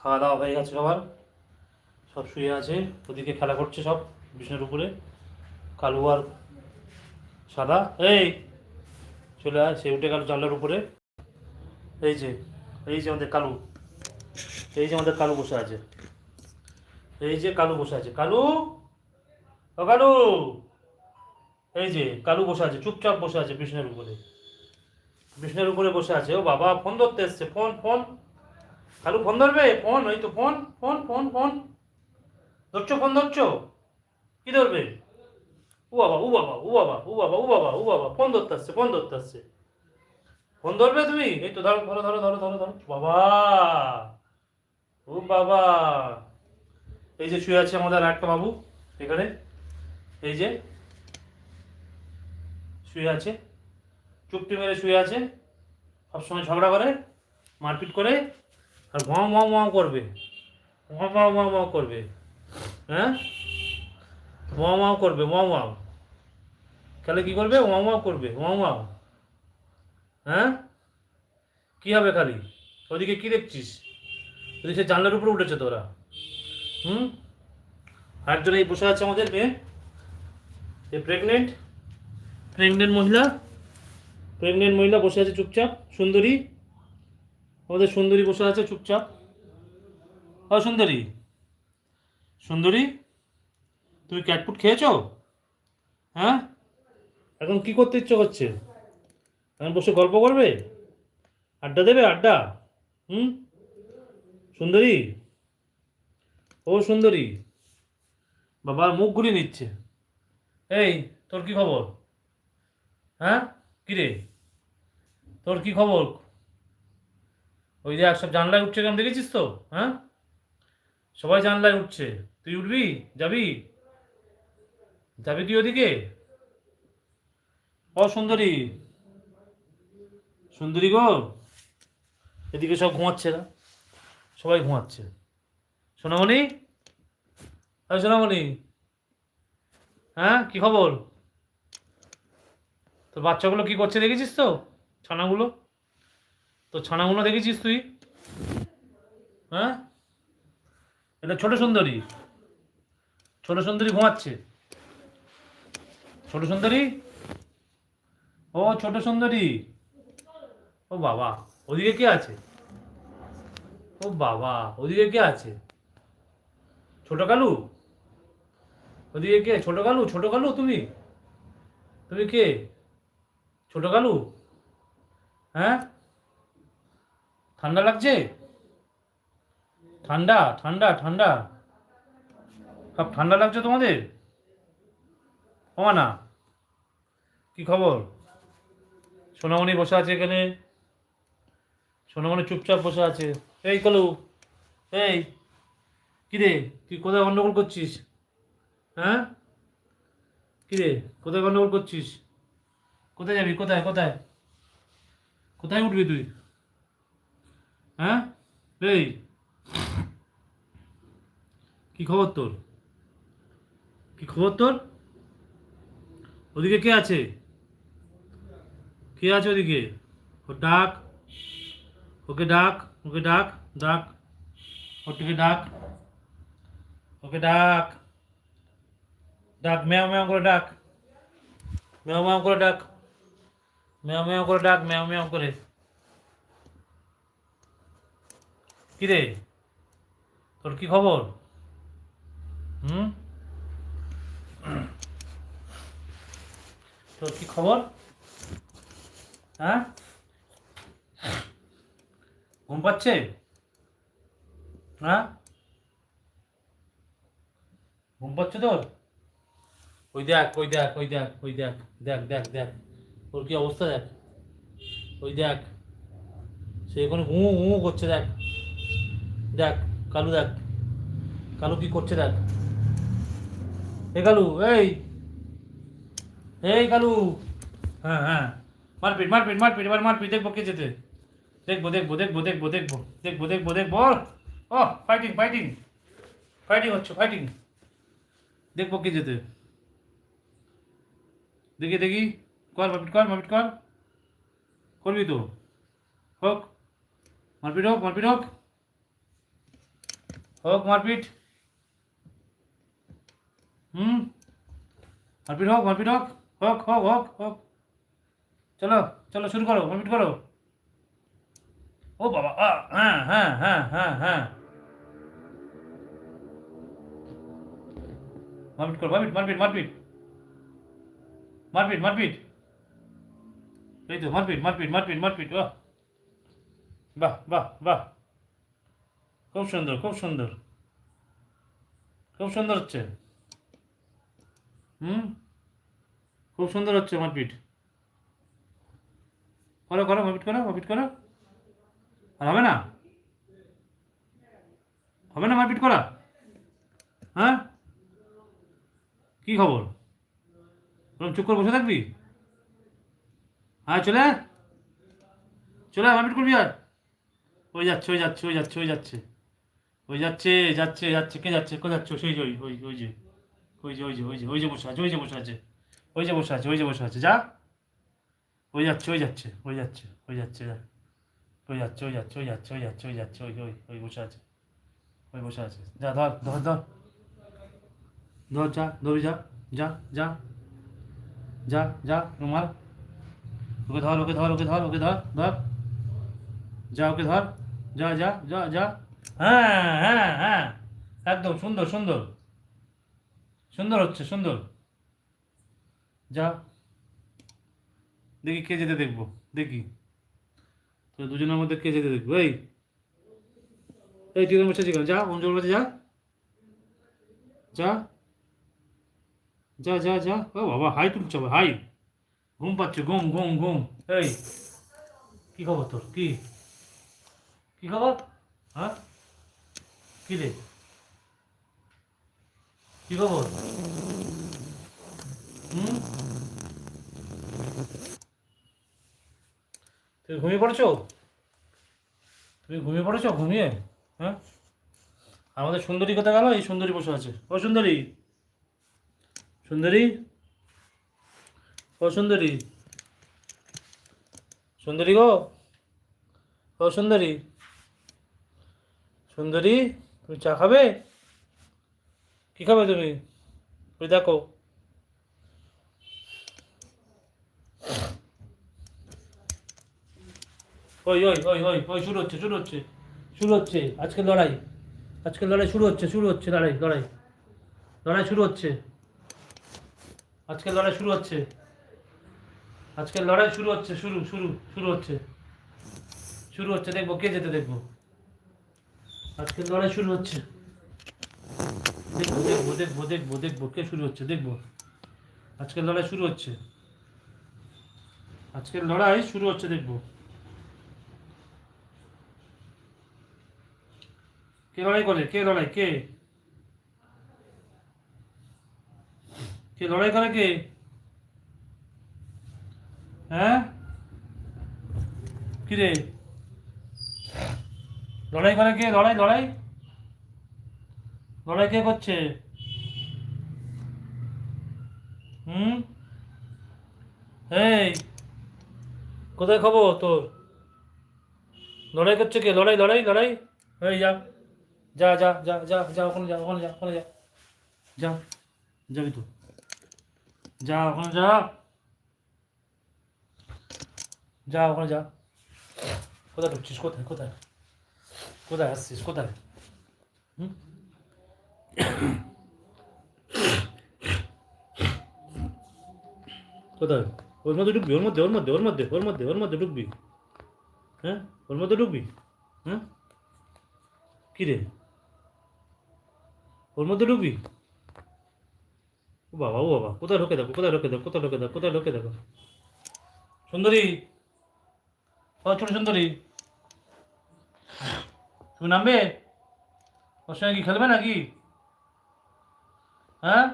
খাওয়া দাওয়া হয়ে গেছে সবার। সব শুয়ে আছে, ওদিকে খেলা করছে সব বিছানার উপরে। কালু আর সাদা, এই চলে আয়, সে উঠে গেল জানলার উপরে। এই যে এই যে আমাদের কালু, এই যে আমাদের কালু বসে আছে। এই যে কালু বসে আছে, কালু! ও কালু! এই যে, কালু বসে আছে, চুপচাপ বসে আছে বিছানার উপরে। বিছানার উপরে বসে আছে, ও বাবা, ফোন ধরতে এসছে, ফোন ফোন। কালু ফোন ধরবে? ফোন, ওই তো ফোন ফোন ফোন ফোন। ধরছো ফোন ধরছো? কি ধরবে? ও বাবা ও বাবা ও বাবা ও বাবা ও বাবা ও বাবা, ফোন ধরতে আসছে, ফোন ধরতে আসছে। ফোন ধরবে তুমি? এই তো ধরো ধরো ধরো ধরো ধরো ধরো। বাবা! ও বাবা! এই যে শুয়ে আছে আমাদের একটা বাবু, এখানে। এই যে, শুয়ে আছে। চুপটি মেরে শুয়ে আছে। সবসময় ঝগড়া করে, মারপিট করে। আর মাও মাও মাও করবে। মাও মাও মাও মাও করবে। হ্যাঁ? মাও মাও করবে মাও মাও তাহলে কি করবে? মাও মাও করবে মাও মাও হ্যাঁ? কি হবে খালি? ওদিকে কি দেখছিস? ওদিকে সে জানলার উপরে উঠেছে তোরা। হুম? আরেকজন এই বসে আছে আমাদের মেয়ে। এ প্রেগনেন্ট প্রেগনেন্ট মহিলা। প্রেগনেন্ট মহিলা বসে আছে চুপচাপ। সুন্দরী। আমাদের সুন্দরী বসে আছে, চুপচাপ। ও সুন্দরী। সুন্দরী, তুমি ক্যাটফুট খেয়েছো? হ্যাঁ? এখন কি করতে ইচ্ছে করছে? এখন বসে গল্প করবে? আড্ডা দেবে, আড্ডা? হুম? সুন্দরী? ও সুন্দরী। বাবার মুখ ঘুরিয়ে নিচ্ছে। এই, তোর কি খবর? হ্যাঁ? কিরে? তোর কি খবর? ওই যে সব জানলায় উঠছে কেমন দেখেছিস তো? হ্যাঁ? সবাই জানলায় উঠছে। তুই উঠবি? যাবি? যাবি তুই ওদিকে? ও সুন্দরী। সুন্দরী গো। এদিকে সব ঘুমাচ্ছে না। সবাই ঘুমাচ্ছে। সোনামণি? আরে সোনামণি। হ্যাঁ কি খবর? তো বাচ্চাগুলো কি করছে? দেখেছিস তো? ছানাগুলো? তো ছানাগুলো দেখেছিস তুই? হ্যাঁ? এটা ছোট সুন্দরী। ছোট সুন্দরী ঘুমাচ্ছে। ছোট সুন্দরী? ও, ছোট সুন্দরী। ও বাবা, ওদিকে কে আছে? ও বাবা, ওদিকে কে আছে? ছোট কালু? ওদিকে কে? ছোট কালু ছোট কালু তুমি? তুমি কে? ছোট কালু? হ্যাঁ? ঠান্ডা লাগছে? ঠান্ডা ঠান্ডা ঠান্ডা। সব ঠান্ডা লাগছে তোমাদের? না কি খবর? সোনামণি বসে আছে এখানে। সোনামণি চুপচাপ বসে আছে। এই কালু, এই। কিরে তুই কোথায় গন্ডগোল করছিস? হ্যাঁ? কিরে কোথায় গন্ডগোল করছিস? কোথায় যাবি? কোথায় কোথায়? কোথায় উঠবি তুই? হ্যাঁ? এই। কি খবর তোর? কি খবর তোর? ওদিকে কে আছে? কে আছে ওদিকে? ও ডাক। ওকে ডাক ওকে ডাক ডাক। ওটিকে ডাক। ওকে ডাক। ডাক, ম্যাও ম্যাও করে ডাক। ম্যাও ম্যাও করে ডাক। ম্যাও ম্যাও করে ডাক, ম্যাও ম্যাও করে। কি রে তোর কি খবর? হুম? তোর কি খবর? হ্যাঁ? ঘুম পাচ্ছে? হ্যাঁ? ঘুম পাচ্ছে তোর? ওই দেখ ওই দেখ ওই দেখ ওই দেখ দেখ দেখ দেখ। ওর কি অবস্থা দেখ? ওই দেখ। সে এখন ঘুমু ঘুমু করছে দেখ। দেখ, কালু দেখ। কালু কি করছে দেখ? এ কালু, এই। এই কালু। হ্যাঁ হ্যাঁ। মারপিট মারপিট মারপিট, এবার মারপিট, দেখব কে যেতে দেখব দেখব দেখব দেখব দেখব দেখব দেখব দেখব। ও ফাইটিং ফাইটিং ফাইটিং হচ্ছে ফাইটিং দেখব কে যেতে দেখি দেখি। কর, মারপিট কর মারপিট কর। করবি তো। হোক। মারপিট হোক মারপিট হোক। হোক মারপিট হুম মারপিট হোক মারপিট হোক হোক হোক হোক হোক চলো চলো শুরু করো মারপিট করো ও বাবা আ, হ্যাঁ হ্যাঁ হ্যাঁ হ্যাঁ হ্যাঁ মারপিট করো মারপিট মারপিট মারপিট মারপিট মারপিট এই তো মারপিট মারপিট মারপিট মারপিট বাহ বাহ বাহ বাহ খুব সুন্দর খুব সুন্দর। খুব সুন্দর হচ্ছে। হুম? খুব সুন্দর হচ্ছে মারপিট করো করো মারপিট করো মারপিট করো। আর হবে না? হবে না মারপিট করা? হ্যাঁ? কি খবর? ওরকম চুপ করে বসে থাকবি? হ্যাঁ চলে। চলে মারপিট করবি আর? ওই যাচ্ছে ওই যাচ্ছে ওই যাচ্ছে ওই যাচ্ছে। ওই যাচ্ছে যাচ্ছে যাচ্ছে কে যাচ্ছে কোথায় যাচ্ছে সেই যে ওই ওই ওই যে ওই যে ওই যে ওই যে ওই যে বসে আছে ওই যে বসে আছে ওই যে বসে আছে ওই যে বসে আছে যা ওই যাচ্ছে ওই যাচ্ছে ওই যাচ্ছে ওই যাচ্ছে যা ওই যাচ্ছে ওই যাচ্ছে ওই যাচ্ছে ওই যাচ্ছে ওই যাচ্ছে ওই ওই ওই বসে আছে ওই বসে আছে যা ধর ধর ধর ধর যা ধরি যা যা যা যা যা রুমাল ওকে ধর ওকে ধর ওকে ধর ওকে ধর ধর যা ওকে ধর যা যা যা যা হ্যাঁ হ্যাঁ হ্যাঁ। একদম সুন্দর সুন্দর। সুন্দর হচ্ছে, সুন্দর। যা। দেখি কে যেতে দেখব। দেখি। তো দুজনের মধ্যে কে যেতে দেখব? এই। এই, তুই বসে যা অঞ্চল কাছে যা। যা। যা যা যা। ও বাবা, হাই তুলছে হাই। ঘুম পাচ্ছে, ঘুম ঘুম ঘুম। এই। কি খবর তোর? কি? কি খবর? হ্যাঁ? কি রে? কি খবর? হুম? তুমি ঘুমিয়ে পড়েছো? তুমি ঘুমিয়ে পড়েছো ঘুমিয়ে? হ্যাঁ? আমাদের সুন্দরী কোথায় গেল? এই সুন্দরী বসে আছে। ও সুন্দরী? সুন্দরী? ও সুন্দরী? সুন্দরী গো? ও সুন্দরী? সুন্দরী? তুমি চা খাবে? কি খাবে তুমি? ওই দেখো। ওই ওই ওই ওই ওই, শুরু হচ্ছে শুরু হচ্ছে শুরু হচ্ছে। আজকে লড়াই। আজকে লড়াই শুরু হচ্ছে শুরু হচ্ছে, লড়াই লড়াই। লড়াই শুরু হচ্ছে। আজকে লড়াই শুরু হচ্ছে। আজকে লড়াই শুরু হচ্ছে, শুরু শুরু শুরু হচ্ছে। শুরু হচ্ছে, দেখব, কে যেতে দেখব। আজকে লড়াই শুরু হচ্ছে। দেখব দেখব দেখব দেখব দেখব, কে শুরু হচ্ছে, দেখব। আজকের লড়াই শুরু হচ্ছে। আজকের লড়াই শুরু হচ্ছে, দেখব। কে লড়াই করে? কে লড়াই? কে? কে লড়াই করে কে? হ্যাঁ? কি রে লড়াই করে কে? লড়াই লড়াই। লড়াই কে করছে? হুম? এই, কোথায় খবর তোর? লড়াই করছে কে? লড়াই লড়াই লড়াই। এই, যা যা যা যা যা যা, ওখানে যা ওখানে যা ওখানে যা। যা, যাবি তো। যা, ওখানে যা। যা, ওখানে যা। কোথায় ঢুকছিস? কোথায় কোথায়? কোথায় আসছিস? কোথায়? হুম? কোথায়? ওর মধ্যে ঢুকবি, ওর মধ্যে ওর মধ্যে ওর মধ্যে ওর মধ্যে ওর মধ্যে ঢুকবি। হ্যাঁ? ওর মধ্যে ঢুকবি? হ্যাঁ? কী রে? ওর মধ্যে ঢুকবি? ও বাবা ও বাবা, কোথায় ঢোকে দেখো, কোথায় ঢোকে দেখো, কোথায় ঢোকে দেখো, কোথায় ঢোকে দেখো? সুন্দরী? ছোট সুন্দরী? তুমি নামবে? ওর সঙ্গে কি খেলবে নাকি? হ্যাঁ?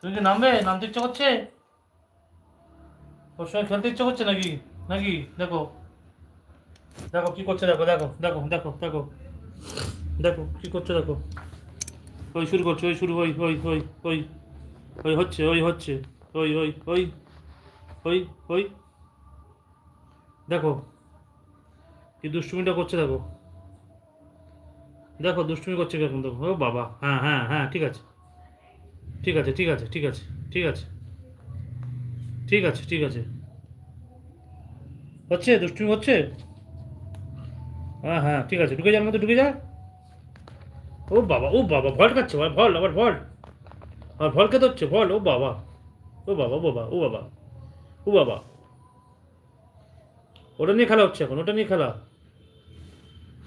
তুমি কি নামবে? নামতে ইচ্ছে করছে? ওর সঙ্গে খেলতে ইচ্ছে করছে নাকি? নাকি? দেখো। দেখো কি করছে, দেখো দেখো দেখো দেখো দেখো। দেখো কি করছে, দেখো। ওই শুরু করছে, ওই শুরু, ওই ওই ওই ওই। ওই হচ্ছে ওই হচ্ছে। ওই ওই ওই। ওই ওই। দেখো। কি দুষ্টুমিটা করছে দেখো। দেখো, দুষ্টুমি করছে কীরকম দেখো। ও বাবা হ্যাঁ হ্যাঁ হ্যাঁ ঠিক আছে। ঠিক আছে ঠিক আছে ঠিক আছে ঠিক আছে। ঠিক আছে ঠিক আছে। হচ্ছে? দুষ্টুমি হচ্ছে? হ্যাঁ হ্যাঁ ঠিক আছে। ঢুকে যার মধ্যে ঢুকে যা। ও বাবা ও বাবা, ভল্ট খাচ্ছে ভল্ট, আবার ভল্ট। আর ভল খেতে হচ্ছে ভল ও বাবা। ও বাবা ও বাবা ও বাবা ও বাবা। ওটা নিয়ে খেলা হচ্ছে এখন, ওটা নিয়ে খেলা।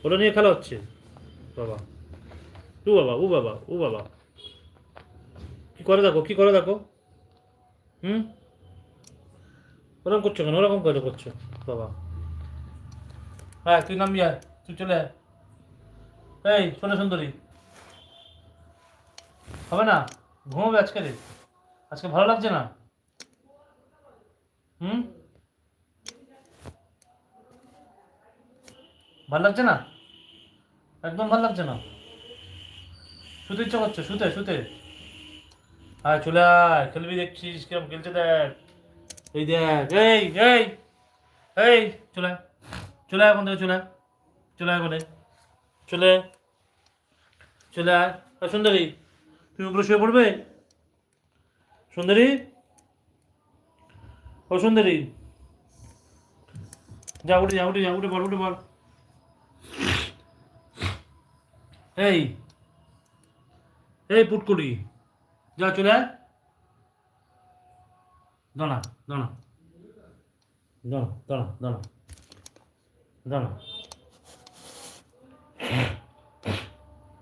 ওটা নিয়ে খেলা হচ্ছে? বাবা। ও বাবা ও বাবা ও বাবা। কি করে দেখো, কি করে দেখো? হুম? ওরকম করছ কেন? ওরকম করে করছ, বাবা। হ্যাঁ তুই নামবি আয়। তুই চলে আয়। এই, শোনো সুন্দরী। হবে না? ঘুমাবে আজকে আজকে ভালো লাগছে না? হুম? ভালো লাগছে না? একদম ভালো লাগছে না। শুতে ইচ্ছা করছে, শুতে শুতে। আয়, চলে আয়, খেলবি দেখছিস, কিরম খেলছে দেখ। এই দেখ, এই এই এই, চলে চলে আয় থেকে চলে চলে আয় থেকে। চলে চলে আয়। আর সুন্দরী তুমি উপরে শুয়ে পড়বে? সুন্দরী, ও সুন্দরী। যা, উঠে যা উঠে যা, উঠে বল উঠে বল। এই এই পুটকুড়ি যা চলে আয় দাঁড়া দাঁড়া দাঁড়া দাঁড়া দাঁড়া দাঁড়া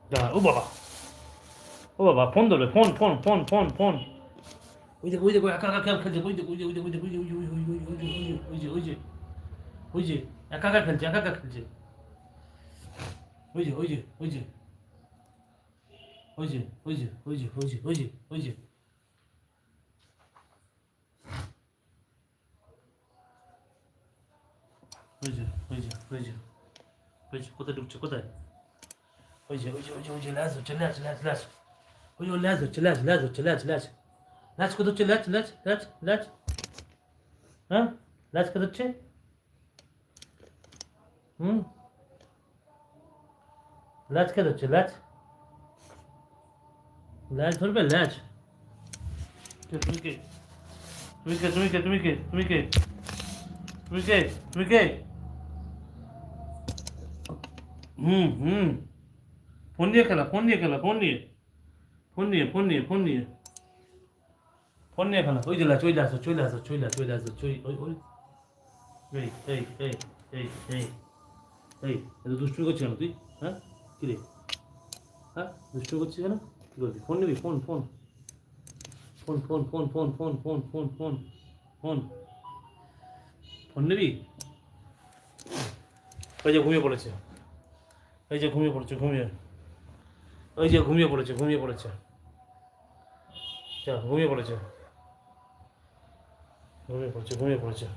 দাঁড়া ও বাবা ও বাবা ফোন ধরবে phone phone phone phone phone ওই যে ওই যে একা একা খেল খেলছে ওই যে ওই যে ওই যে ওই যে ওই যে ওই যে ওই ওই ওই যে ওই যে একা একা খেলছে একা একা খেলছে ওই যে ওই যে ওই যে ওই যে ওই যে ওই যে ওই যে ওই কোথায় ঢুকছে, কোথায়? ওই যে ওই যে ওই যে ওই যে ল্যাজ হচ্ছে ল্যাজ ল্যাজ ল্যাজ ওই যে ল্যাজ হচ্ছে ল্যাজ ল্যাজ হচ্ছে ল্যাজ ল্যাজ ল্যাজ কোথায় হচ্ছে ল্যাজ ল্যাজ ল্যাজ ল্যাজ হ্যাঁ কোথায় হচ্ছে হুম? ল্যাজ কোথায় হচ্ছে ল্যাজ ল্যাজ ধরবে? ল্যাজ। তুমি কে? তুমি কে তুমি কে তুমি কে তুমি কে? তুমি কে? তুমি কে? হুম হুম। ফোন নিয়ে খেলা, ফোন নিয়ে খেলা, ফোন নিয়ে ফোন নিয়ে ফোন নিয়ে ফোন নিয়ে ফোন নিয়ে খেলা। ওই লাচ ওই লাচ চলে আসো চলে আসো চলে আসো চই ওই ওই। এই এই এই এই। এত দুষ্টুমি করছিস কেন তুই? হ্যাঁ? কি রে? হ্যাঁ? দুষ্টুমি করছিস কেন? করবি ফোন নিবি phone phone phone phone phone phone phone phone phone phone phone phone নিবি ওই যে ঘুমিয়ে পড়েছে। এই যে ঘুমিয়ে পড়েছে, ঘুমিয়ে। ওই যে ঘুমিয়ে পড়েছে ঘুমিয়ে পড়েছে। চা ঘুমিয়ে পড়েছে। ঘুমিয়ে পড়েছে ঘুমিয়ে পড়েছে।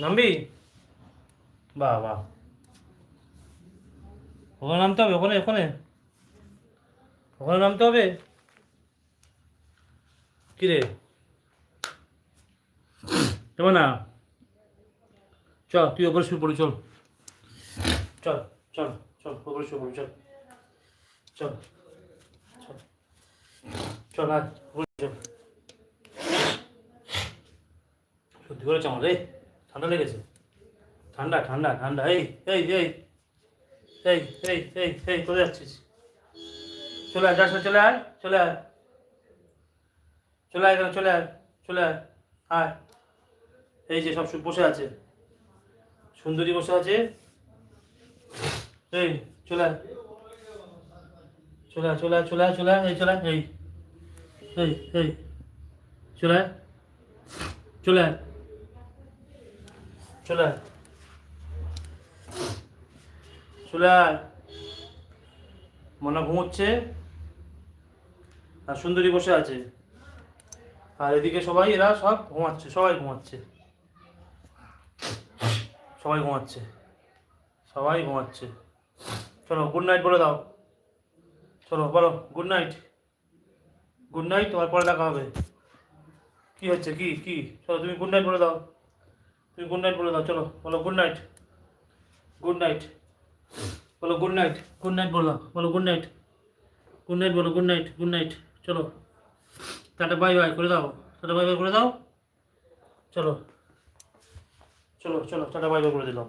নামবি? বাহ বাহ। ওখানে নামতে হবে, ওখানে ওখানে। ওখানে নামতে হবে? কিরে? কেমন না। চল, তুই ওপরে শুয়ে পড়ি, চল। চল চল চল ওপরে শুয়ে পড়ি, চল। চল চল চল আজ চল। সত্যি করেছে আমার রে ঠান্ডা লেগেছে। ঠান্ডা ঠান্ডা ঠান্ডা এই এই। এই এই এই এই এই, কোথায় যাচ্ছিস? চলে আয় যাস চলে আয় চলে আয়। চলে আয় চলে আয় চলে আয় এই যে সব বসে আছে। সুন্দরী বসে আছে। এই, চলে আয়। চলে চলে চলে চলে এই চলে এই। এই এই। চলে আয়। চলে আয়। চলে আয়। চলে আয়। মনে ঘুমোচ্ছে। আর সুন্দরী বসে আছে। আর এদিকে সবাই, এরা সব ঘুমাচ্ছে, সবাই ঘুমাচ্ছে। সবাই ঘুমাচ্ছে। সবাই ঘুমাচ্ছে। চলো গুড নাইট বলে দাও। চলো, বলো গুড নাইট গুড নাইট তোমার পরে দেখা হবে। কি হচ্ছে, কি কি? চলো, তুমি গুড নাইট বলে দাও। তুমি গুড নাইট বলে দাও, চলো, বলো গুড নাইট গুড নাইট বলো গুড নাইট গুড নাইট বলো বলো গুড নাইট গুড নাইট বলো গুড নাইট গুড নাইট চলো। টাটা, বাই বাই, করে দাও। টাটা, বাই বাই, করে দাও। চলো। চলো চলো, টাটা, বাই বাই করে দিলাম।